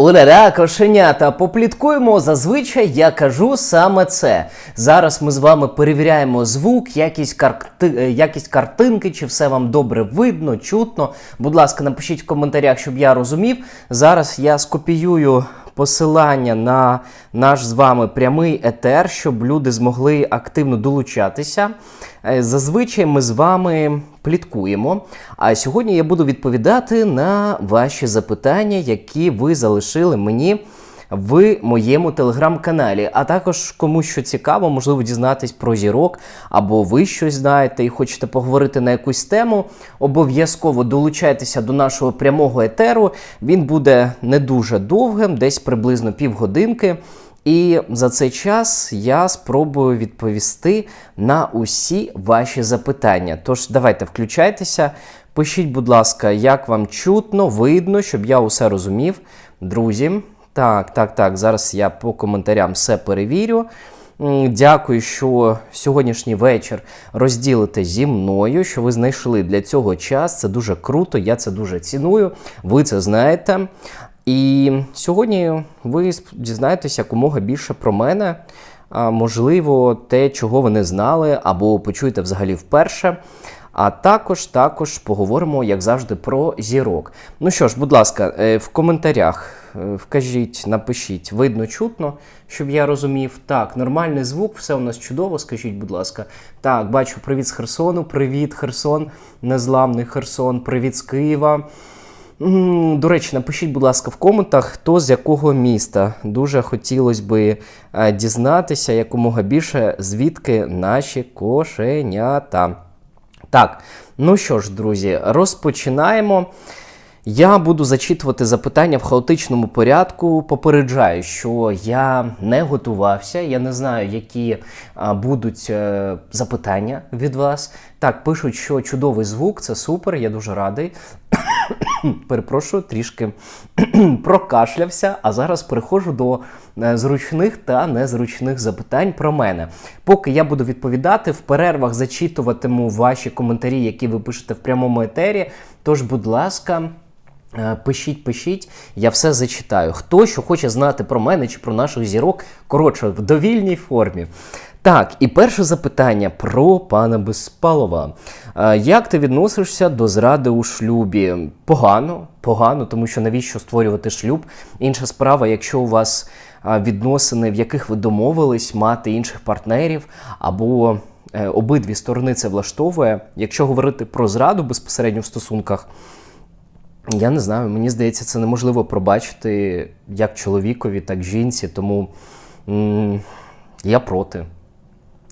Уляля, кошенята, попліткуємо. Зазвичай я кажу саме це. Зараз ми з вами перевіряємо звук, якість, карти... е, якість картинки, чи все вам добре видно, чутно. Будь ласка, напишіть в коментарях, щоб я розумів. Зараз я скопіюю посилання на наш з вами прямий етер, щоб люди змогли активно долучатися. Е, Зазвичай ми з вами пліткуємо. А сьогодні я буду відповідати на ваші запитання, які ви залишили мені в моєму телеграм-каналі. А також кому що цікаво, можливо, дізнатись про зірок, або ви щось знаєте і хочете поговорити на якусь тему. Обов'язково долучайтеся до нашого прямого етеру. Він буде не дуже довгим, десь приблизно півгодинки. І за цей час я спробую відповісти на усі ваші запитання. Тож давайте включайтеся. Пишіть, будь ласка, як вам чутно, видно, щоб я усе розумів. Друзі, так, так, так. Зараз я по коментарям все перевірю. Дякую, що сьогоднішній вечір розділите зі мною, що ви знайшли для цього час. Це дуже круто, я це дуже ціную. Ви це знаєте. І сьогодні ви дізнаєтеся якомога більше про мене. Можливо, те, чого ви не знали, або почуєте взагалі вперше. А також також поговоримо, як завжди, про зірок. Ну що ж, будь ласка, е, в коментарях вкажіть, напишіть, видно, чутно, щоб я розумів. Так, нормальний звук, все у нас чудово, скажіть, будь ласка. Так, бачу, привіт з Херсону, привіт, Херсон, незламний Херсон, привіт з Києва. До речі, напишіть, будь ласка, в коментах, хто з якого міста. Дуже хотілося би е, дізнатися якомога більше, звідки наші кошенята. Так, ну що ж, друзі, розпочинаємо. Я буду зачитувати запитання в хаотичному порядку. Попереджаю, що я не готувався, я не знаю, які будуть е, запитання від вас. Так, пишуть, що чудовий звук, це супер, я дуже радий. Перепрошую, трішки прокашлявся, а зараз переходжу до е, зручних та незручних запитань про мене. Поки я буду відповідати, в перервах зачитуватиму ваші коментарі, які ви пишете в прямому етері. Тож, будь ласка. Е, Пишіть, пишіть, я все зачитаю. Хто що хоче знати про мене чи про наших зірок, коротше, в довільній формі. Так, і перше запитання про пана Безпалова. Е, Як ти відносишся до зради у шлюбі? Погано, погано, тому що навіщо створювати шлюб? Інша справа, якщо у вас е, відносини, в яких ви домовились мати інших партнерів, або обидві сторони це влаштовує. Якщо говорити про зраду безпосередньо в стосунках, я не знаю, мені здається, це неможливо пробачити як чоловікові, так жінці, тому я проти.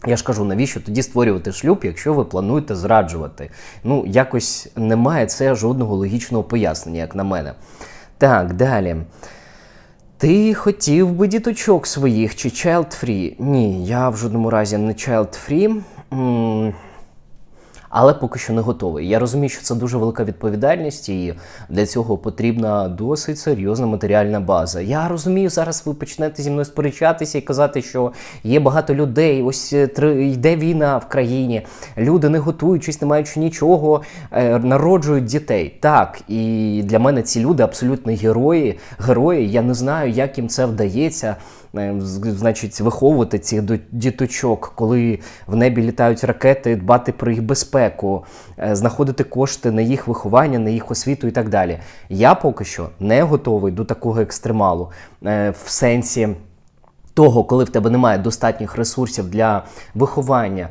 Я ж кажу, навіщо тоді створювати шлюб, якщо ви плануєте зраджувати? Ну, якось немає це жодного логічного пояснення, як на мене. Так, далі. Ти хотів би діточок своїх чи child free? Ні, я в жодному разі не child free. Але поки що не готовий. Я розумію, що це дуже велика відповідальність, і для цього потрібна досить серйозна матеріальна база. Я розумію, зараз ви почнете зі мною сперечатися і казати, що є багато людей. Ось е, тр- йде війна в країні, люди не готуючись, не маючи нічого, е, народжують дітей. Так, і для мене ці люди абсолютно герої. Герої. Я не знаю, як їм це вдається. Е, Значить, виховувати цих діточок, коли в небі літають ракети, дбати про їх безпеку, е, знаходити кошти на їх виховання, на їх освіту і так далі. Я поки що не готовий до такого екстремалу е, в сенсі. Того, коли в тебе немає достатніх ресурсів для виховання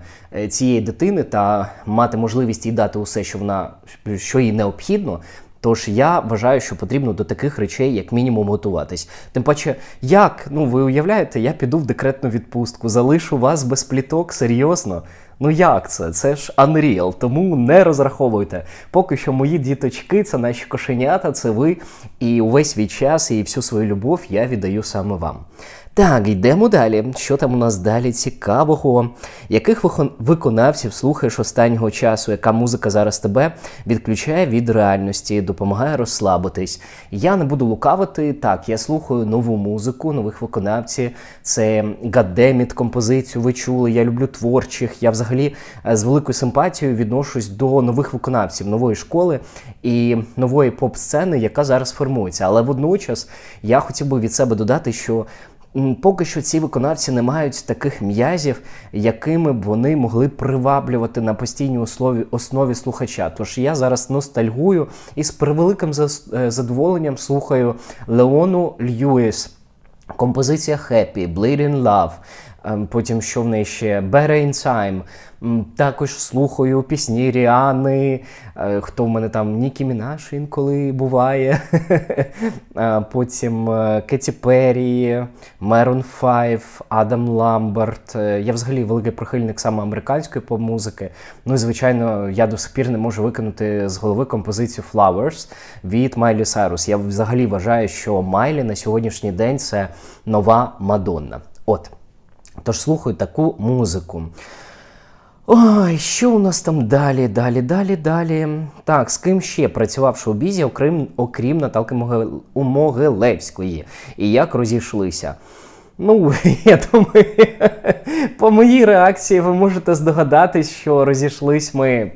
цієї дитини та мати можливість їй дати усе, що вона що їй необхідно. Тож я вважаю, що потрібно до таких речей як мінімум готуватись. Тим паче, як ну ви уявляєте, я піду в декретну відпустку, залишу вас без пліток, серйозно. Ну як це? Це ж unreal, тому не розраховуйте. Поки що мої діточки, це наші кошенята, це ви. І увесь свій час і всю свою любов я віддаю саме вам. Так, йдемо далі. Що там у нас далі цікавого? Яких виконавців слухаєш останнього часу? Яка музика зараз тебе відключає від реальності, допомагає розслабитись? Я не буду лукавити. Так, я слухаю нову музику, нових виконавців. Це Гадеміт композицію ви чули. Я люблю творчих. Я взагалі. е, з великою симпатією відношусь до нових виконавців, нової школи і нової поп-сцени, яка зараз формується. Але водночас я хотів би від себе додати, що поки що ці виконавці не мають таких м'язів, якими б вони могли приваблювати на постійній основі, основі слухача. Тож я зараз ностальгую і з превеликим е, задоволенням слухаю Леону Льюіс. Композиція Happy, Bleeding Love, потім що в неї ще in Time. Також слухаю пісні Ріани, е, хто в мене там Нікі Мінаш інколи буває. Е, Потім е, Кеті Перрі, Мерон 5, Адам Ламберт. Я взагалі великий прихильник саме американської поп-музики. Ну і звичайно, я до сих пір не можу викинути з голови композицію Flowers від Майлі Сайрус. Я взагалі вважаю, що Майлі на сьогоднішній день це нова Мадонна. От. Тож слухаю таку музику. Ой, що у нас там далі, далі, далі, далі. Так, з ким ще працював шоу-бізі, окрім, окрім Наталки Могил... Могилевської. І як розійшлися? Ну, я думаю, по моїй реакції ви можете здогадатись, що розійшлись ми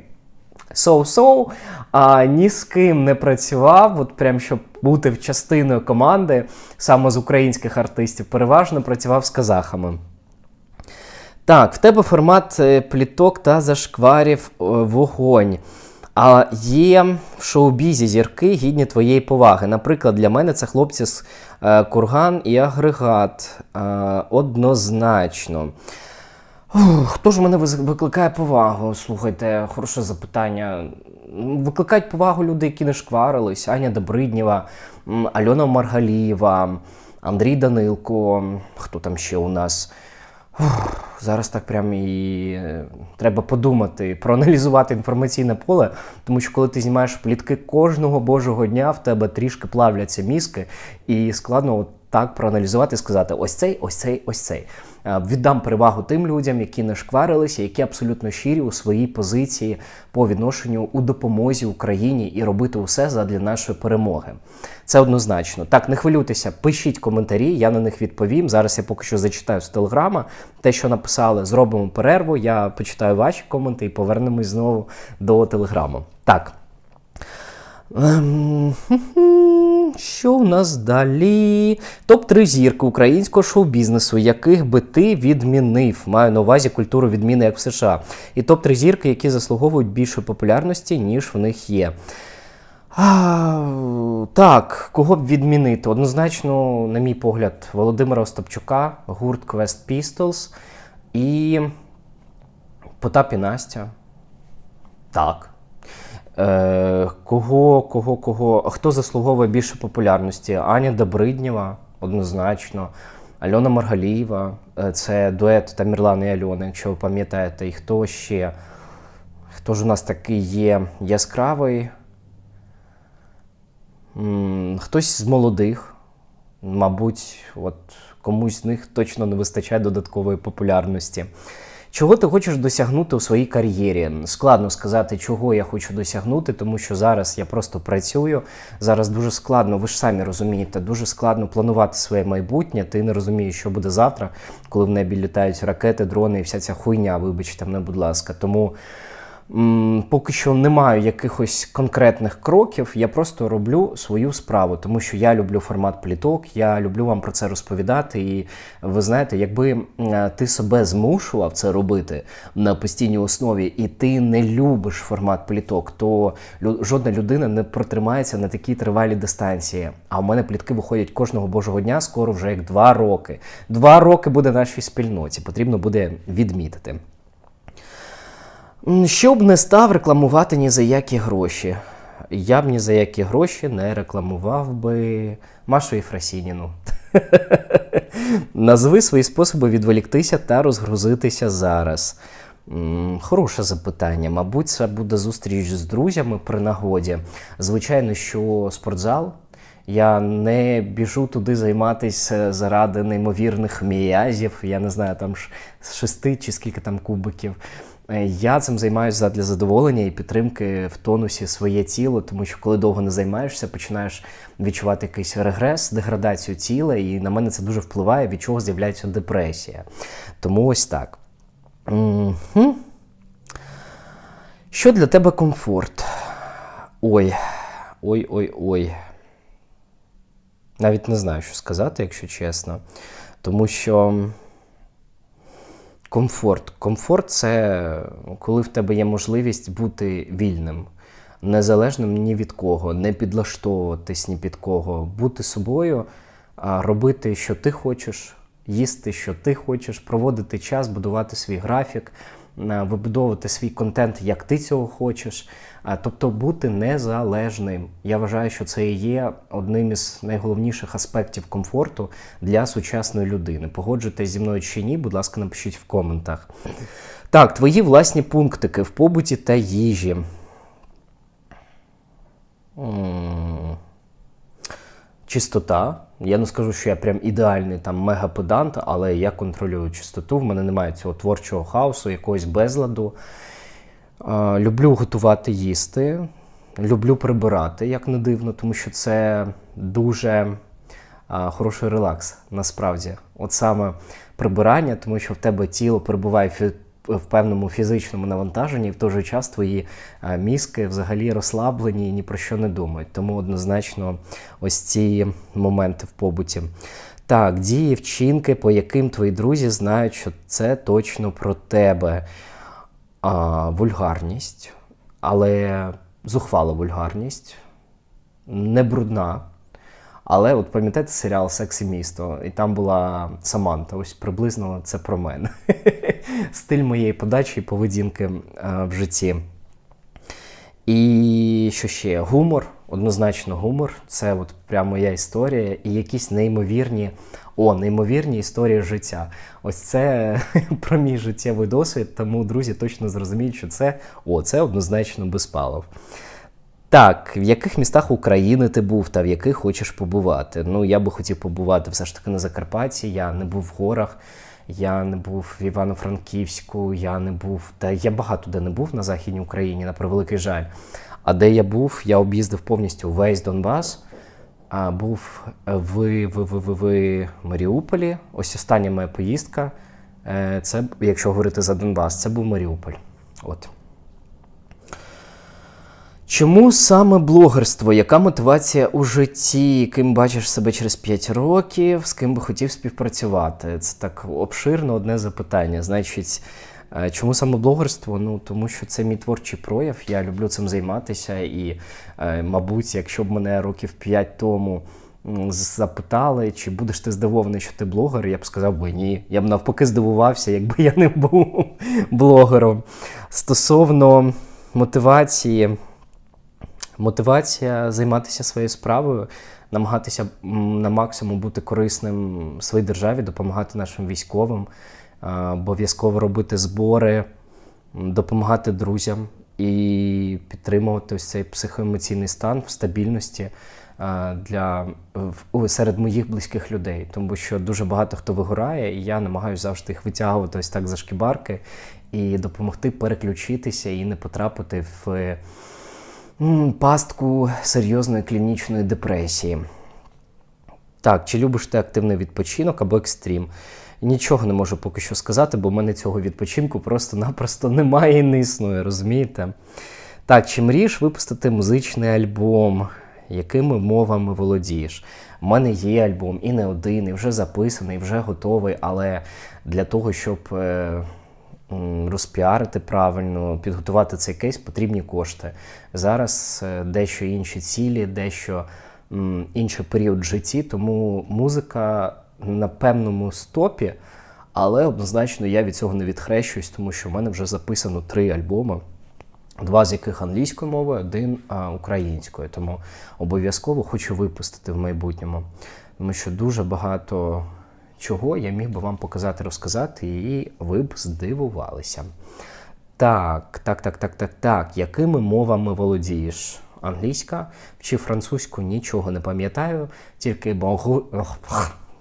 соу-соу, а ні з ким не працював, от прям щоб бути в частиною команди, саме з українських артистів, переважно працював з казахами. Так, в тебе формат е, пліток та зашкварів е, вогонь. А є в шоу-бізі зірки гідні твоєї поваги. Наприклад, для мене це хлопці з е, Курган і Агрегат. Однозначно. Хто ж мене викликає повагу? Слухайте, хороше запитання. Викликають повагу люди, які не шкварились. Аня Добриднєва, Альона Маргалієва, Андрій Данилко. Хто там ще у нас? Зараз так прям і е, треба подумати, проаналізувати інформаційне поле, тому що коли ти знімаєш плітки кожного божого дня, в тебе трішки плавляться мізки, і складно от так проаналізувати і сказати: ось цей, ось цей, ось цей. Е, Віддам перевагу тим людям, які не шкварилися, які абсолютно щирі у своїй позиції по відношенню у допомозі Україні і робити усе задля нашої перемоги. Це однозначно. Так, не хвилюйтеся, пишіть коментарі, я на них відповім. Зараз я поки що зачитаю з телеграма те, що написали. Зробимо перерву. Я почитаю ваші коменти і повернемось знову до телеграму. Так. Ем, Що у нас далі? Топ-3 зірки українського шоу-бізнесу, яких би ти відмінив. Маю на увазі культуру відміни, як в США. І топ-3 зірки, які заслуговують більшої популярності, ніж в них є. А, так, кого б відмінити? Однозначно, на мій погляд, Володимира Остапчука, гурт Quest Pistols і Потап і Настя. Так. Е, кого, кого, кого? Хто заслуговує більше популярності? Аня Добриднєва, однозначно. Альона Маргалієва, Е, це дует Тамірлана і Альони, якщо ви пам'ятаєте. І хто ще? Хто ж у нас такий є яскравий? Хтось з молодих, мабуть, от комусь з них точно не вистачає додаткової популярності. Чого ти хочеш досягнути у своїй кар'єрі? Складно сказати, чого я хочу досягнути, тому що зараз я просто працюю. Зараз дуже складно, ви ж самі розумієте, дуже складно планувати своє майбутнє. Ти не розумієш, що буде завтра, коли в небі літають ракети, дрони і вся ця хуйня, вибачте мене, будь ласка. Тому поки що не маю якихось конкретних кроків. Я просто роблю свою справу, тому що я люблю формат пліток, я люблю вам про це розповідати. І ви знаєте, якби ти себе змушував це робити на постійній основі, і ти не любиш формат пліток, то жодна людина не протримається на такій тривалій дистанції. А у мене плітки виходять кожного божого дня, скоро вже як два роки. Два роки буде нашій спільноті. Потрібно буде відмітити. Щоб не став рекламувати ні за які гроші. Я б ні за які гроші не рекламував би Машу Єфросініну. Назви свої способи відволіктися та розгрузитися зараз. Хороше запитання. Мабуть, це буде зустріч з друзями при нагоді. Звичайно, що спортзал. Я не біжу туди займатися заради неймовірних м'язів. Я не знаю, там шести чи скільки там кубиків. Е, Я цим займаюся для задоволення і підтримки в тонусі своє тіло, тому що коли довго не займаєшся, починаєш відчувати якийсь регрес, деградацію тіла, і на мене це дуже впливає, від чого з'являється депресія. Тому ось так. Що для тебе комфорт? Ой, ой, ой, ой. Навіть не знаю, що сказати, якщо чесно. Тому що комфорт. Комфорт це коли в тебе є можливість бути вільним, незалежним ні від кого, не підлаштовуватись ні під кого, бути собою, робити, що ти хочеш, їсти, що ти хочеш, проводити час, будувати свій графік, вибудовувати свій контент, як ти цього хочеш. Тобто бути незалежним. Я вважаю, що це є одним із найголовніших аспектів комфорту для сучасної людини. Погоджуйтесь зі мною чи ні, будь ласка, напишіть в коментах. Так, твої власні пунктики в побуті та їжі. Чистота. Я не скажу, що я прям ідеальний там мегапедант, але я контролюю чистоту. В мене немає цього творчого хаосу, якогось безладу. А, Люблю готувати їсти, люблю прибирати, як не дивно, тому що це дуже хороший релакс насправді. От саме прибирання, тому що в тебе тіло перебуває в певному фізичному навантаженні, і в той же час твої мізки взагалі розслаблені і ні про що не думають. Тому однозначно ось ці моменти в побуті. Так, дії, вчинки, по яким твої друзі знають, що це точно про тебе а, вульгарність, але зухвала вульгарність, не брудна. Але от пам'ятаєте серіал Секс і місто, і там була Саманта. Ось приблизно це про мене. Стиль моєї подачі і поведінки в житті. І що ще? Гумор, однозначно гумор. Це от прямо моя історія, і якісь неймовірні, о, неймовірні історії життя. Ось це про мій життєвий досвід, тому друзі точно зрозуміють, що це о, це однозначно безпалов. Так, в яких містах України ти був та в яких хочеш побувати? Ну, я би хотів побувати все ж таки на Закарпатті, я не був в горах, я не був в Івано-Франківську, я не був. Та я багато де не був на Західній Україні, на превеликий жаль. А де я був, я об'їздив повністю весь Донбас. А, був в, в, в, в, в Маріуполі. Ось остання моя поїздка. Е, Це, якщо говорити за Донбас, це був Маріуполь. От. Чому саме блогерство? Яка мотивація у житті? Ким бачиш себе через 5 років? З ким би хотів співпрацювати? Це так обширно одне запитання. Значить, е, чому саме блогерство? Ну тому що це мій творчий прояв. Я люблю цим займатися. І, е, мабуть, якщо б мене років 5 тому запитали, чи будеш ти здивований, що ти блогер, я б сказав би ні. Я б навпаки здивувався, якби я не був блогером. Стосовно мотивації. Мотивація займатися своєю справою, намагатися на максимум бути корисним своїй державі, допомагати нашим військовим, обов'язково робити збори, допомагати друзям і підтримувати ось цей психоемоційний стан в стабільності для серед моїх близьких людей, тому що дуже багато хто вигорає, і я намагаюся завжди їх витягувати ось так за шкібарки і допомогти переключитися і не потрапити в. Пастку серйозної клінічної депресії. Так, чи любиш ти активний відпочинок або екстрім? Нічого не можу поки що сказати, бо в мене цього відпочинку просто-напросто немає і не існує, розумієте? Так, чи мрієш випустити музичний альбом? Якими мовами володієш? У мене є альбом і не один, і вже записаний, і вже готовий, але для того, щоб е, розпіарити правильно, підготувати цей кейс, потрібні кошти. Зараз е, дещо інші цілі, дещо інший період в житті, тому музика на певному стопі, але однозначно я від цього не відхрещуюсь, тому що в мене вже записано три альбоми. Два з яких англійською мовою, один а, українською. Тому обов'язково хочу випустити в майбутньому. Тому що дуже багато чого я міг би вам показати, розказати, і ви б здивувалися. Так, так, так, так, так, так. Якими мовами володієш? Англійська чи французьку нічого не пам'ятаю, тільки bonjour.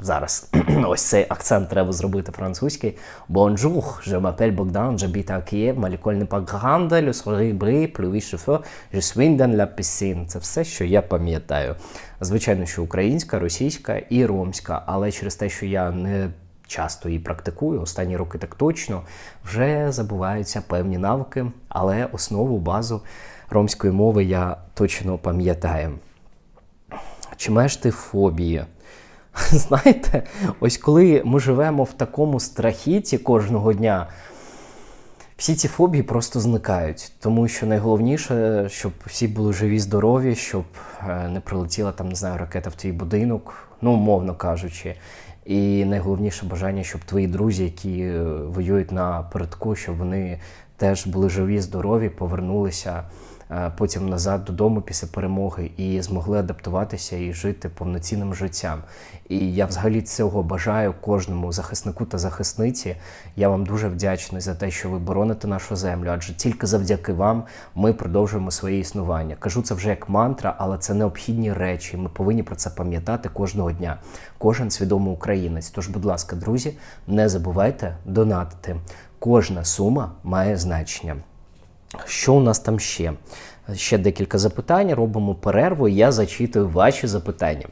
Зараз ось цей акцент треба зробити французький. Bonjour, je m'appelle Bogdan, j'habite à Kiev, ma l'école n'est pas grande, le je suis dans la piscine. Це все, що я пам'ятаю. Звичайно, що українська, російська і ромська, але через те, що я не часто її практикую, останні роки так точно, вже забуваються певні навики, але основу, базу ромської мови я точно пам'ятаю. Чи маєш ти фобії? Знаєте, ось коли ми живемо в такому страхіті кожного дня, всі ці фобії просто зникають. Тому що найголовніше, щоб всі були живі, здорові, щоб е, не прилетіла там, не знаю, ракета в твій будинок, ну, умовно кажучи. І найголовніше бажання, щоб твої друзі, які е, воюють на передку, щоб вони теж були живі, здорові, повернулися потім назад додому після перемоги і змогли адаптуватися і жити повноцінним життям. І я взагалі цього бажаю кожному захиснику та захисниці. Я вам дуже вдячний за те, що ви бороните нашу землю, адже тільки завдяки вам ми продовжуємо своє існування. Кажу це вже як мантра, але це необхідні речі. Ми повинні про це пам'ятати кожного дня. Кожен свідомий українець. Тож, будь ласка, друзі, не забувайте донатити. Кожна сума має значення. Що у нас там ще? Ще декілька запитань. Робимо перерву, і я зачитую ваші запитання.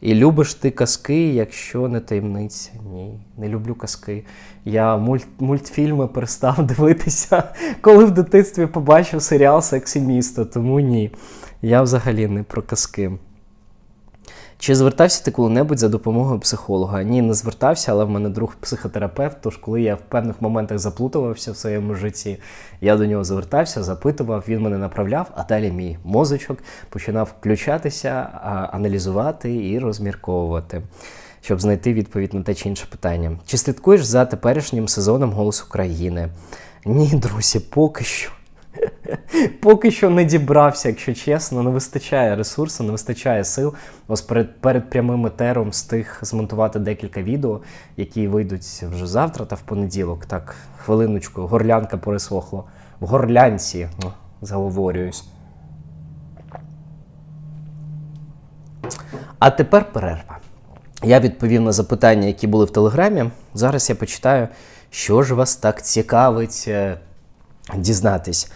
І любиш ти казки, якщо не таємниця? Ні, не люблю казки. Я мульт, мультфільми перестав дивитися, коли в дитинстві побачив серіал Сексі місто, тому ні. Я взагалі не про казки. Чи звертався ти коли-небудь за допомогою психолога? Ні, не звертався, але в мене друг психотерапевт. Тож, коли я в певних моментах заплутувався в своєму житті, я до нього звертався, запитував, він мене направляв, а далі мій мозочок починав включатися, аналізувати і розмірковувати, щоб знайти відповідь на те чи інше питання. Чи слідкуєш за теперішнім сезоном Голос України? Ні, друзі, поки що. Поки що не дібрався, якщо чесно, не вистачає ресурсу, не вистачає сил. Ось перед, перед прямим етером встиг змонтувати декілька відео, які вийдуть вже завтра та в понеділок. Так, хвилиночку, горлянка пересохло. В горлянці, О, заговорююсь. А тепер перерва. Я відповів на запитання, які були в телеграмі. Зараз я почитаю, що ж вас так цікавить е, дізнатись.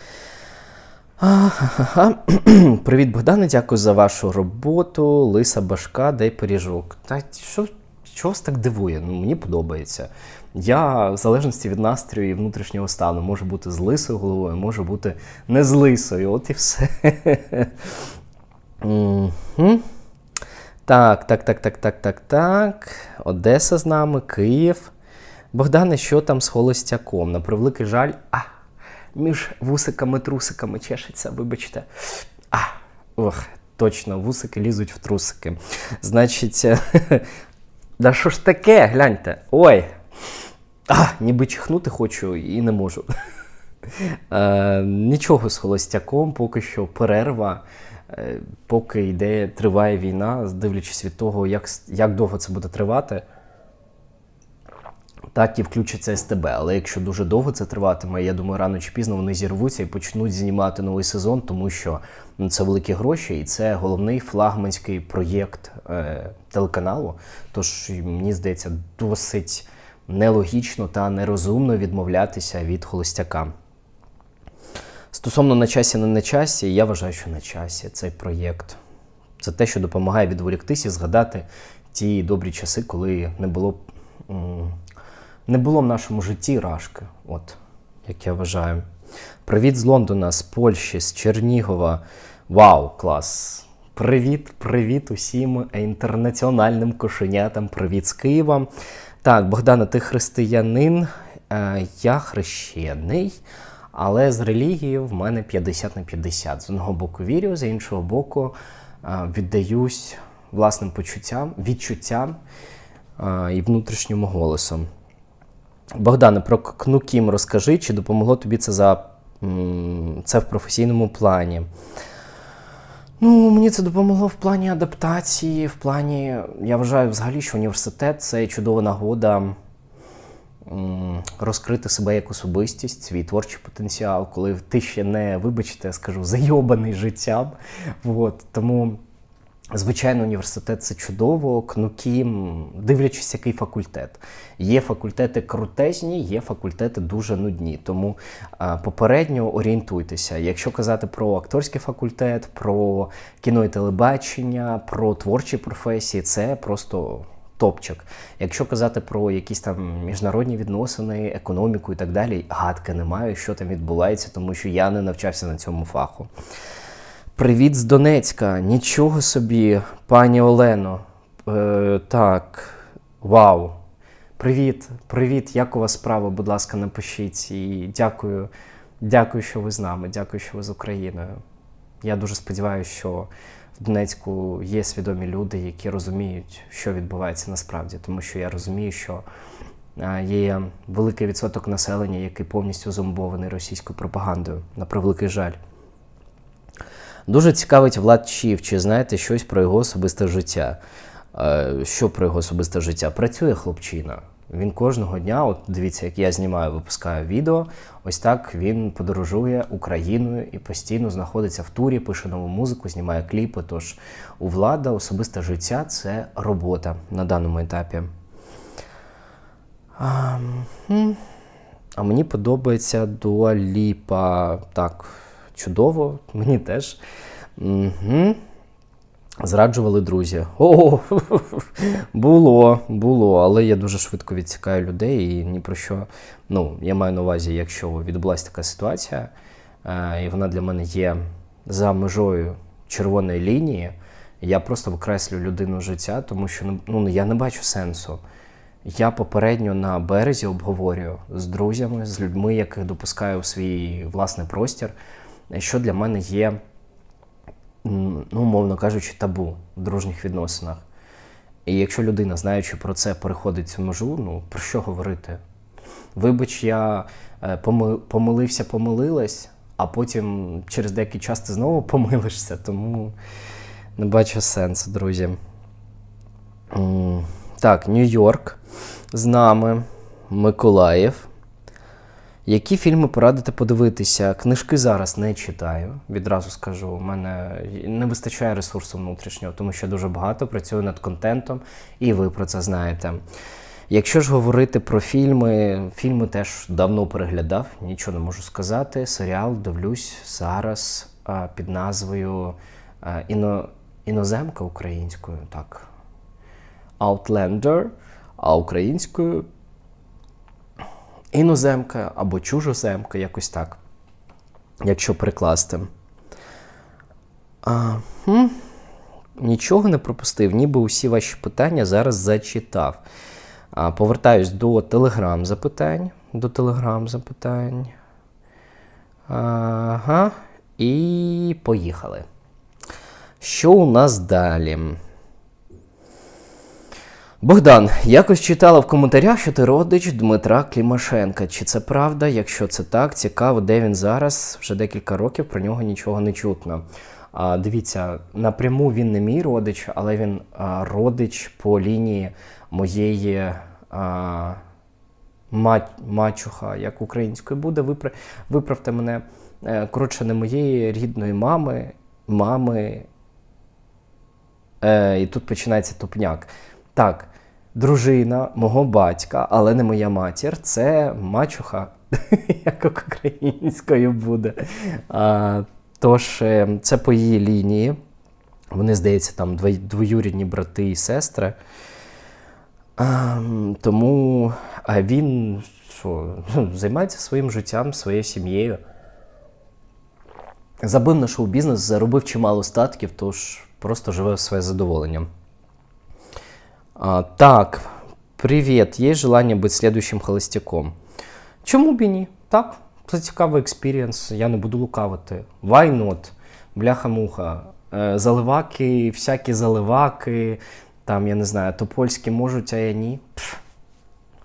Привіт, Богдане, дякую за вашу роботу. Лиса башка, дай пиріжок. Та що, що вас так дивує? Ну, мені подобається. Я, в залежності від настрою і внутрішнього стану, можу бути з лисою головою, можу бути не з лисою. От і все. Так, так, так, так, так, так, так. Одеса з нами, Київ. Богдане, що там з холостяком? На превеликий жаль. Між вусиками-трусиками чешеться, вибачте. А, ох, точно, вусики лізуть в трусики. Значить, да що ж таке, гляньте. Ой. А, ніби чихнути хочу і не можу. Е, нічого з холостяком, поки що перерва, е, поки йде, триває війна, дивлячись від того, як, як довго це буде тривати, так і включиться СТБ. Але якщо дуже довго це триватиме, я думаю, рано чи пізно вони зірвуться і почнуть знімати новий сезон, тому що ну, це великі гроші, і це головний флагманський проєкт е, телеканалу. Тож мені здається, досить нелогічно та нерозумно відмовлятися від холостяка. Стосовно на часі, не на часі, я вважаю, що на часі цей проєкт. Це те, що допомагає відволіктися і згадати ті добрі часи, коли не було, не було в нашому житті рашки. От, як я вважаю. Привіт з Лондона, з Польщі, з Чернігова. Вау, клас! Привіт, привіт усім інтернаціональним кошенятам. Привіт з Києва. Так, Богдана, ти християнин, е, я хрещений, але з релігією в мене 50 на 50. З одного боку вірю, з іншого боку е, віддаюсь власним почуттям, відчуттям е, і внутрішньому голосом. Богдане, про Кнукім розкажи, чи допомогло тобі це за це в професійному плані? Ну, мені це допомогло в плані адаптації, в плані. Я вважаю взагалі, що університет це чудова нагода розкрити себе як особистість, свій творчий потенціал, коли ти ще не, вибачте, скажу, зайобаний життям. От, тому Звичайно, університет це чудово, кнуки, дивлячись, який факультет. Є факультети крутезні, є факультети дуже нудні. Тому а, попередньо орієнтуйтеся. Якщо казати про акторський факультет, про кіно і телебачення, про творчі професії, це просто топчик. Якщо казати про якісь там міжнародні відносини, економіку і так далі, гадки не маю, що там відбувається, тому що я не навчався на цьому фаху. Привіт з Донецька. Нічого собі, пані Олено. Е, так, вау. Привіт, привіт. Як у вас справа? Будь ласка, напишіть. І дякую, дякую, що ви з нами. Дякую, що ви з Україною. Я дуже сподіваюся, що в Донецьку є свідомі люди, які розуміють, що відбувається насправді, тому що я розумію, що е, є великий відсоток населення, який повністю зомбований російською пропагандою, на превеликий жаль. Дуже цікавить Влад Чів, чи знаєте щось про його особисте життя. Е, Що про його особисте життя? Працює хлопчина. Він кожного дня, от дивіться, як я знімаю, випускаю відео. Ось так він подорожує Україною і постійно знаходиться в турі, пише нову музику, знімає кліпи. Тож у влада особисте життя це робота на даному етапі. А, а мені подобається Дуа Ліпа. Так, чудово, мені теж. Угу. Зраджували друзі. О, було, було, але я дуже швидко відсікаю людей і ні про що. Ну, я маю на увазі, якщо відбулася така ситуація, е, і вона для мене є за межою червоної лінії, я просто викреслю людину життя, тому що ну, я не бачу сенсу. Я попередньо на березі обговорюю з друзями, з людьми, яких допускаю у свій власний простір, що для мене є, ну, умовно кажучи, табу в дружніх відносинах. І якщо людина, знаючи про це, переходить цю межу, ну про що говорити? Вибач, я е, помилився, помилилась, а потім через деякий час ти знову помилишся, тому не бачу сенсу, друзі. Так, Нью-Йорк з нами, Миколаїв. Які фільми порадите подивитися? Книжки зараз не читаю. Відразу скажу, у мене не вистачає ресурсу внутрішнього, тому що дуже багато працюю над контентом, і ви про це знаєте. Якщо ж говорити про фільми, фільми теж давно переглядав, нічого не можу сказати. Серіал дивлюсь зараз під назвою іно, Іноземка українською, так. Outlander, а українською іноземка або чужоземка, якось так. Якщо прикласти. А, хм, нічого не пропустив, ніби усі ваші питання зараз зачитав. А, повертаюсь до телеграм запитань. До телеграм запитань. Ага. І поїхали. Що у нас далі? Богдан, якось читала в коментарях, що ти родич Дмитра Клімашенка. Чи це правда? Якщо це так, цікаво, де він зараз? Вже декілька років про нього нічого не чутно. А, дивіться, напряму він не мій родич, але він а, родич по лінії моєї а, мать, мачуха, як українською буде, випра, виправте мене. Е, Коротше, не моєї рідної мами, мами. Е, і тут починається тупняк. Так, дружина мого батька, але не моя матір, це мачуха, як українською буде. А, тож, е, це по її лінії. Вони, здається, там двоюрідні брати і сестри. А, тому а він що, займається своїм життям, своєю сім'єю. Забив на шоу-бізнес, заробив чимало статків, тож просто живе своє задоволення. А, так, привіт. Є желання бути следующим холостяком? Чому б і ні? Так, це цікавий експірієнс, я не буду лукавити. Why not? Бляха-муха. Е, заливаки, всякі заливаки, там, я не знаю, топольські можуть, а я ні. Пф.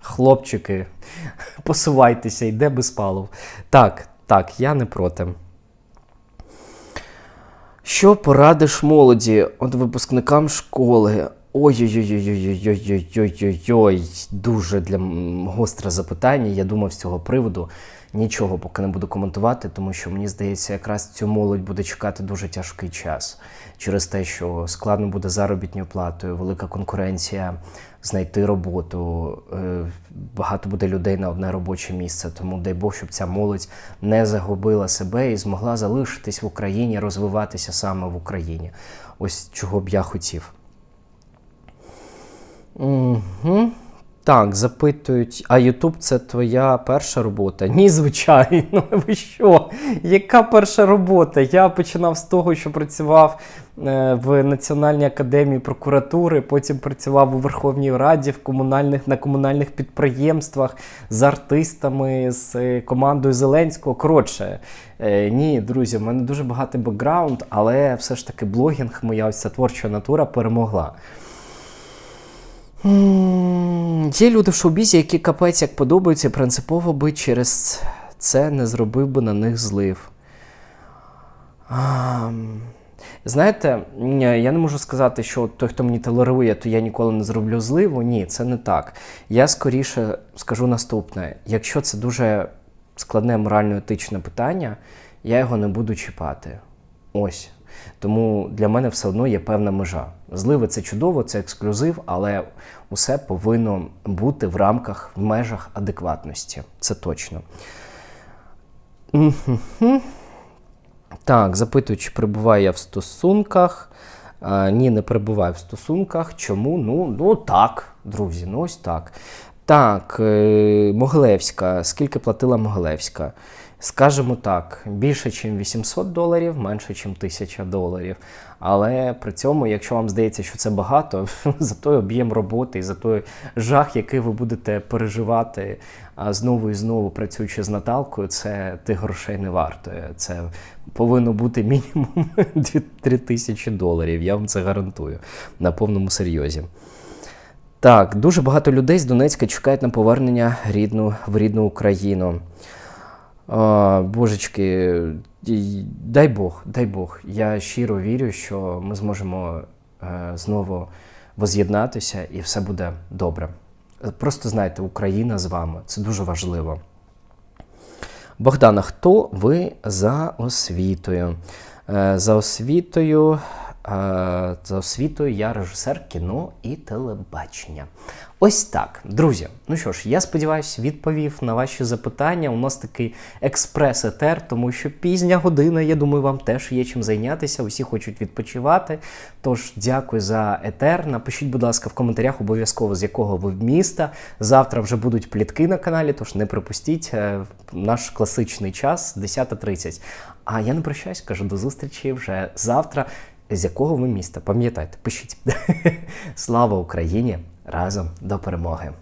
Хлопчики, посувайтеся, йде без палив. Так, так, я не проти. Що порадиш молоді от випускникам школи? Ой-ой-ой-ой-ой-ой-ой-ой-ой-ой. Дуже для гостре запитання. Я думав з цього приводу. нічого поки не буду коментувати, тому що мені здається, якраз цю молодь буде чекати дуже тяжкий час через те, що складно буде заробітною платою, велика конкуренція, знайти роботу. Багато буде людей на одне робоче місце. Тому дай Бог, щоб ця молодь не загубила себе і змогла залишитись в Україні, розвиватися саме в Україні. Ось чого б я хотів. Угу. Так, запитують, а Ютуб це твоя перша робота? Ні, звичайно. Ви що? Яка перша робота? Я починав з того, що працював е, в Національній академії прокуратури, потім працював у Верховній Раді в комунальних, на комунальних підприємствах з артистами, з е, командою Зеленського. Коротше, е, ні, друзі, в мене дуже багатий бекграунд, але все ж таки блогінг, моя ось ця творча натура перемогла. Є люди в шоу-бізі, які капець як подобаються, принципово би через це не зробив би на них злив. Знаєте, я не можу сказати, що той, хто мені толерує, то я ніколи не зроблю зливу. Ні, це не так. Я скоріше скажу наступне: якщо це дуже складне морально-етичне питання, я його не буду чіпати. Ось. Тому для мене все одно є певна межа. Зливи це чудово, це ексклюзив, але усе повинно бути в рамках, в межах адекватності. Це точно. Так, запитують, чи перебуваю я в стосунках. А, ні, не перебуваю в стосунках. Чому? Ну, ну так, друзі, ну ось так. Так, е, Могилевська. Скільки платила Могилевська? Скажемо так, більше, ніж 800 доларів, менше, ніж 1000 доларів. Але при цьому, якщо вам здається, що це багато, за той об'єм роботи і за той жах, який ви будете переживати знову і знову працюючи з Наталкою, це тих грошей не вартує. Це повинно бути мінімум 2-3 тисячі доларів. Я вам це гарантую на повному серйозі. Так, дуже багато людей з Донецька чекають на повернення рідну, в рідну Україну. Божечки, дай Бог, дай Бог. Я щиро вірю, що ми зможемо е, знову воз'єднатися і все буде добре. Просто знайте, Україна з вами. Це дуже важливо. Богдана, хто ви за освітою? Е, За освітою, за освітою я режисер кіно і телебачення. Ось так, друзі. Ну що ж, я сподіваюся, відповів на ваші запитання. У нас такий експрес-етер, тому що пізня година. Я думаю, вам теж є чим зайнятися. Усі хочуть відпочивати. Тож дякую за етер. Напишіть, будь ласка, в коментарях обов'язково з якого ви міста. Завтра вже будуть плітки на каналі, тож не пропустіть е, наш класичний час 10.30. А я не прощаюсь, кажу до зустрічі вже завтра. З якого ви міста? Пам'ятайте, пишіть. Слава Україні! Разом до перемоги!